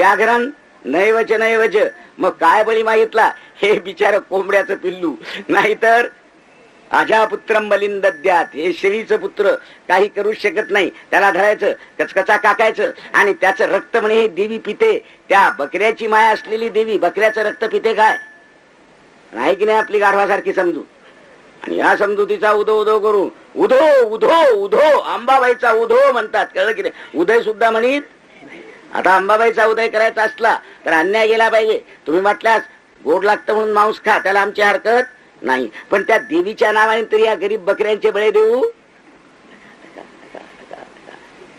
व्याघ्रण नैवच नैवच. मग काय बळी मागितला? हे बिचार कोंबड्याचं पिल्लू. नाहीतर अजापुत्रम बलिंदद्यात हे श्रीचं पुत्र काही करू शकत नाही. त्याला धरायचं कचकचा काकायचं आणि त्याचं रक्त म्हणे हे देवी पिते. त्या बकऱ्याची माया असलेली देवी बकऱ्याचं रक्त पिते काय? नाही की नाही आपली गाढवासारखी समजू? आणि या समजुतीचा उदो उदो करू. उधो उधो उधो. अंबाबाईचा उधो म्हणतात. कळलं की नाही? उदय सुद्धा म्हणित आता अंबाबाईचा उदय करायचा असला तर अन्याय गेला पाहिजे. तुम्ही म्हटल्यास गोड लागतं म्हणून मांस खा त्याला आमची हरकत नाही. पण त्या देवीच्या नावाने तरी या गरीब बकऱ्यांचे बळे देऊ?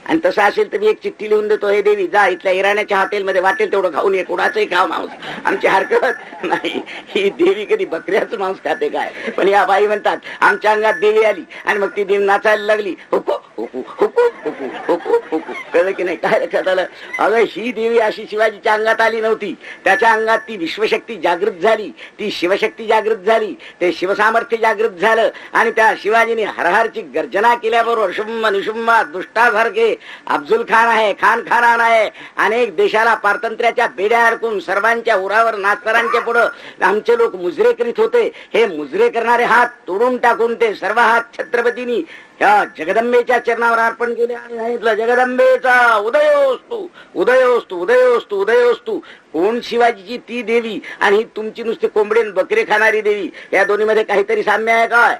आणि तसं असेल तर मी एक चिठ्ठी लिहून देतो हे देवी जा इथल्या इराण्याच्या हॉटेलमध्ये वाटेल तेवढं खाऊन ये कोणाचंही खाव मांस. आमची हरकत नाही. ही देवी कधी बकऱ्याचं मांस खाते काय? पण या बाई म्हणतात आमच्या अंगात देवी आली आणि मग ती देवी नाचायला लागली. हो, हो. हुकू हुकू हुकू हुकू हुकू कळलं की नाही? काय लक्षात आलं? अगं ही देवी अशी शिवाजीच्या अंगात आली नव्हती. त्याच्या अंगात ती विश्वशक्ती जागृत झाली. ती शिवशक्ती जागृत झाली. ते शिवसामर्थ्य जागृत झालं. आणि त्या शिवाजीने हरहरची गर्जना केल्याबरोबर शुंभ निशुंभा दुष्टासारखे अब्दुल खान आहे खान खान आहे. अनेक देशाला पारतंत्र्याच्या बेड्या अडकून सर्वांच्या उरावर नाचतारांच्या पुढं आमचे लोक मुजरे करीत होते. हे मुजरे करणारे हात तोडून टाकून ते सर्व हात छत्रपतींनी या जगदंबेच्या चरणावर अर्पण केले आणि सांगितलं जगदंबेचा उदयोस्तू उदयोस्तू उदयोस्तू उदयोस्तू कोण शिवाजीची ती देवी आणि तुमची नुसती कोंबडीन बकरे खाणारी देवी या दोन्हीमध्ये काहीतरी साम्य आहे काय?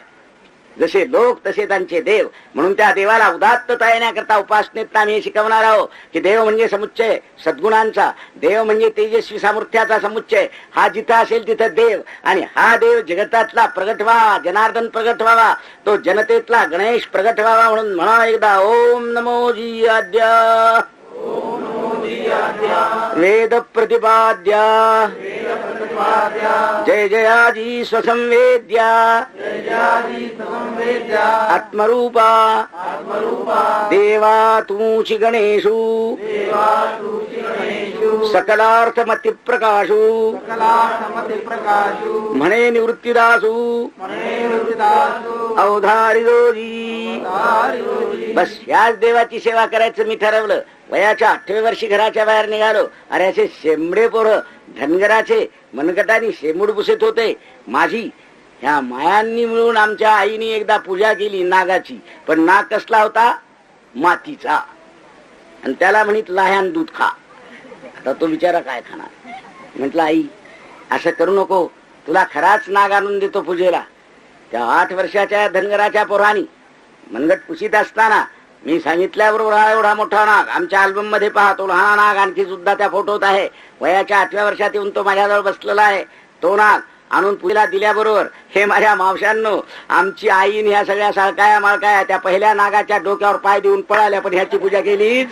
जसे लोक तसे त्यांचे देव. म्हणून त्या देवाला उदात्तता येण्याकरता उपासनेत आम्ही शिकवणार आहोत की देव म्हणजे समुच्चय सद्गुणांचा. देव म्हणजे तेजस्वी सामर्थ्याचा समुच्चय. हा जिथं असेल तिथं देव. आणि हा देव जगतातला प्रगट व्हावा जनार्दन प्रगट व्हावा तो जनतेतला गणेश प्रगट व्हावा म्हणून म्हणा एकदा ओम नमो जी आद्या वेद प्रतिपाद्या. जय जयाजी स्वसंवेद्या। आत्मरूपा। देवा तूची गणेशू। सकलार्थमती प्रकाशू म्हणे निवृत्तीदासू। अवधारिदोजी बस ह्याच देवाची सेवा करायचं मी ठरवलं. वयाच्या आठव्या वर्षी घराच्या बाहेर निघालो. अरे असे शेंबडे पोरं धनगराचे मनगटाने शेमूड पुसत होते. माझी ह्या मायांनी मिळून आमच्या आईने एकदा पूजा केली नागाची पण नाग कसला होता? मातीचा. आणि त्याला म्हणित लहान दूध खा. आता तो बिचारा काय खाणार? म्हटलं आई असं करू नको. तुला खराच नाग आणून देतो पूजेला. त्या आठ वर्षाच्या धनगराच्या पोरानी. मनगट पुशीत असताना मी सांगितल्याबरोबर हा एवढा मोठा नाग आमच्या अल्बममध्ये पाहतो. लहान नाग आणखी सुद्धा त्या फोटोत आहे वयाच्या आठव्या वर्षात येऊन तो माझ्याजवळ बसलेला आहे. तो नाग आणून पुला दिल्याबरोबर हे माझ्या मावशांनो आमची आईन ह्या सगळ्या साळकाया माळकाया त्या पहिल्या नागाच्या डोक्यावर पाय देऊन पळाल्या पण ह्याची पूजा केलीच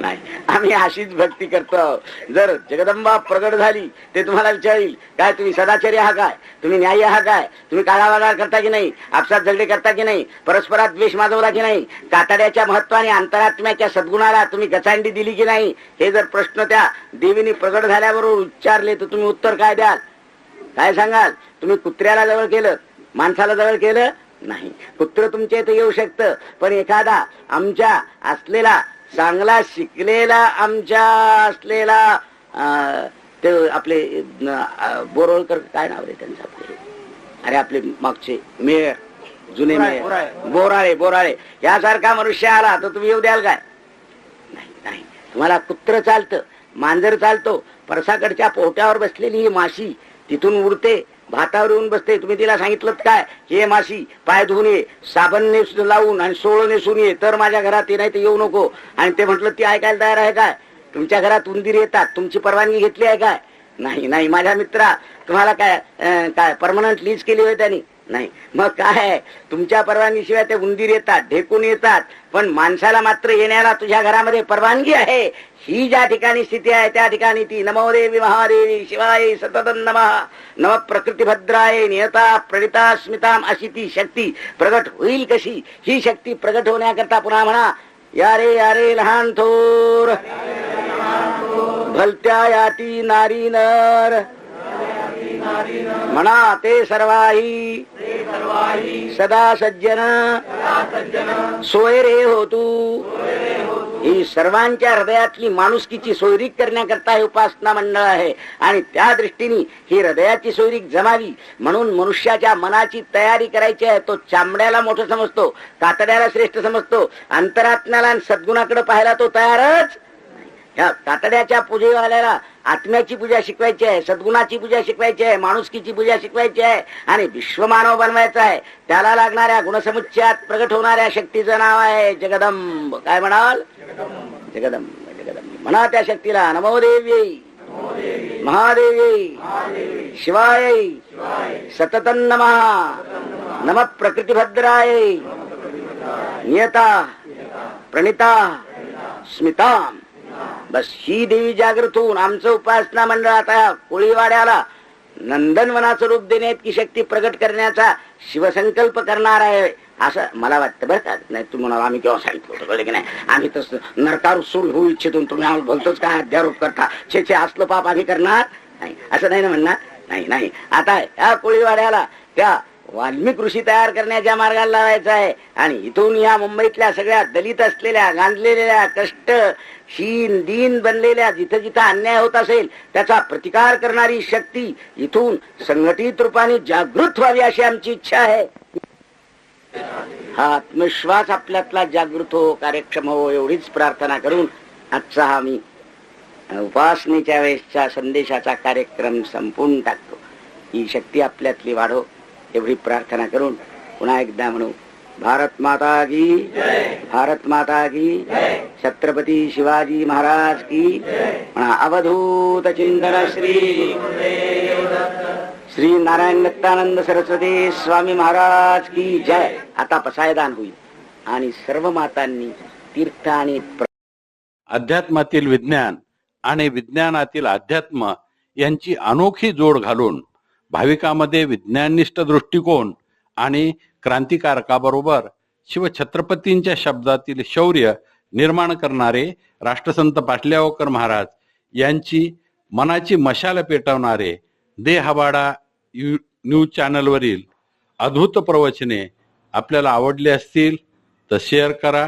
नाही. आम्ही अशीच भक्ती करतो जर जगदंबा प्रगट झाली ते तुम्हाला विचारील काय तुम्ही सदाचारी आहात काय? तुम्ही न्यायी आहात काय? तुम्ही काळावागाळ करता की नाही? आपसात झगडे करता की नाही? परस्परात द्वेष माजवला की नाही? कातड्याच्या महत्वाने अंतरात्म्याच्या सद्गुणाला तुम्ही गचांडी दिली की नाही? हे जर प्रश्न त्या देवीने प्रगट झाल्याबरोबर उच्चारले तर तुम्ही उत्तर काय द्याल? काय सांगाल? तुम्ही कुत्र्याला जवळ केलं माणसाला जवळ केलं? नाही. कुत्र तुमच्या इथे येऊ शकतं पण एखादा आमच्या असलेला चांगला शिकलेला आमच्या असलेला ते आपले बोरवळकर काय नाव रे त्यांचं आपले? अरे आपले मागचे मेयर जुने बोराळे, मेयर. बोराळे. बोराळे बोराळे. यासारखा मनुष्य आला तर तुम्ही येऊ द्याल काय? नाही नाही. तुम्हाला कुत्र चालतं मांजर चालतो. परसाकडच्या पोहट्यावर बसलेली ही माशी तिथून उडते भातावर येऊन बसते. तुम्ही तिला सांगितलं काय? हे माशी पाय धुवून ये साबण नेस लावून आणि सोळ नेसून ये. तर माझ्या घरात ये नाही तर येऊ नको. आणि ते म्हटलं ती ऐकायला तयार आहे काय? तुमच्या घरात उंदीर येतात. तुमची परवानगी घेतली आहे काय? नाही नाही माझ्या मित्रा तुम्हाला काय काय परमनंट लीज केली होय त्यांनी? नाही. मग काय तुमच्या परवानगीशिवाय ते उंदीर येतात ढेकून येतात. पण माणसाला मात्र येण्याला तुझ्या घरामध्ये परवानगी आहे. ही ज्या ठिकाणी स्थिती आहे त्या ठिकाणी ती नमोदेवी महादेवी शिवाय सतत नमः. नम प्रकृतीभद्राय नियता प्रणिता स्मिताम अशी ती शक्ती प्रगट होईल कशी? ही शक्ती प्रगट होण्याकरता पुन्हा म्हणा या रे या रे लहान थोर भलत्या याती नारी नर म्हणा ते सर्वाही। सदा सज्जन। सोय रे हो तू ही सर्वांच्या हृदयातली माणुसकीची सोयरीक करण्याकरता हे उपासना मंडळ आहे. आणि त्या दृष्टीने ही हृदयाची सोयरीक जमावी. म्हणून मनुष्याच्या मनाची तयारी करायची आहे तो चामड्याला मोठं समजतो कातड्याला श्रेष्ठ समजतो अंतरात्म्याला सद्गुणाकडे पाहायला तो तयारच ह्या कातड्याच्या पूजेवाल्याला आत्म्याची पूजा शिकवायची आहे सद्गुणाची पूजा शिकवायची आहे माणुसकीची पूजा शिकवायची आहे आणि विश्वमानव बनवायचा आहे. त्याला लागणाऱ्या गुणसमुच्चयात प्रगट होणाऱ्या शक्तीचं नाव आहे जगदंब. काय म्हणाल? जगदंब जगदंब. म्हणा त्या शक्तीला नमोदेवी. महादेवी. शिवाय. सततन नमः. नम प्रकृतिभद्राय. नियता. प्रणिता. स्मिता बस ही देवी जागृत होऊन आमचं उपासना मंडळ आता कोळीवाड्याला नंदनवनाचं रूप देण्यात की शक्ती प्रगट करण्याचा शिवसंकल्प करणार आहे असं मला वाटतं बरं का. नाही तुम्ही म्हणाला आम्ही केव्हा सांगितलं होतं कळलं की नाही आम्ही तसं नरकार सुरू होऊ इच्छितून तुम्ही आम्हाला बोलतोच काय अध्यारोप करता छे छे असलं पाप आम्ही करणार? नाही असं नाही ना म्हणणार? नाही नाही. आता या कोळीवाड्याला त्या वाल्मिक ऋषी तयार करण्याच्या मार्गाला लावायचा आहे. आणि इथून या मुंबईतल्या सगळ्या दलित असलेल्या गांधलेल्या कष्ट हीन दीन बनलेल्या जिथं जिथं अन्याय होत असेल त्याचा प्रतिकार करणारी शक्ती इथून संघटित रूपाने जागृत व्हावी अशी आमची इच्छा आहे. हा आत्मविश्वास आपल्यातला जागृत हो कार्यक्षम हो एवढीच प्रार्थना करून आजचा हा मी उपासनेच्या वेळेसच्या संदेशाचा कार्यक्रम संपून टाकतो. ही शक्ती आपल्यातली वाढो. एवढी प्रार्थना करून पुन्हा एकदा म्हणू भारत माता की भारत माता की छत्रपती शिवाजी महाराज की म्हणा अवधूत चिंतन श्री श्री नारायण दत्तानंद सरस्वती स्वामी महाराज की जय. आता पसायदान होईल. आणि सर्व मातांनी तीर्थ आणि अध्यात्मातील विज्ञान आणि विज्ञानातील अध्यात्म यांची अनोखी जोड घालून भाविकामध्ये विज्ञाननिष्ठ दृष्टिकोन आणि क्रांतिकारकाबरोबर शिवछत्रपतींच्या शब्दातील शौर्य निर्माण करणारे राष्ट्रसंत पाटल्यावकर महाराज यांची मनाची मशाल पेटवणारे देहवाडा यू न्यूज चॅनलवरील अद्भुत प्रवचने आपल्याला आवडली असतील तर शेअर करा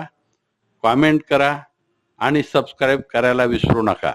कॉमेंट करा आणि सबस्क्राईब करायला विसरू नका.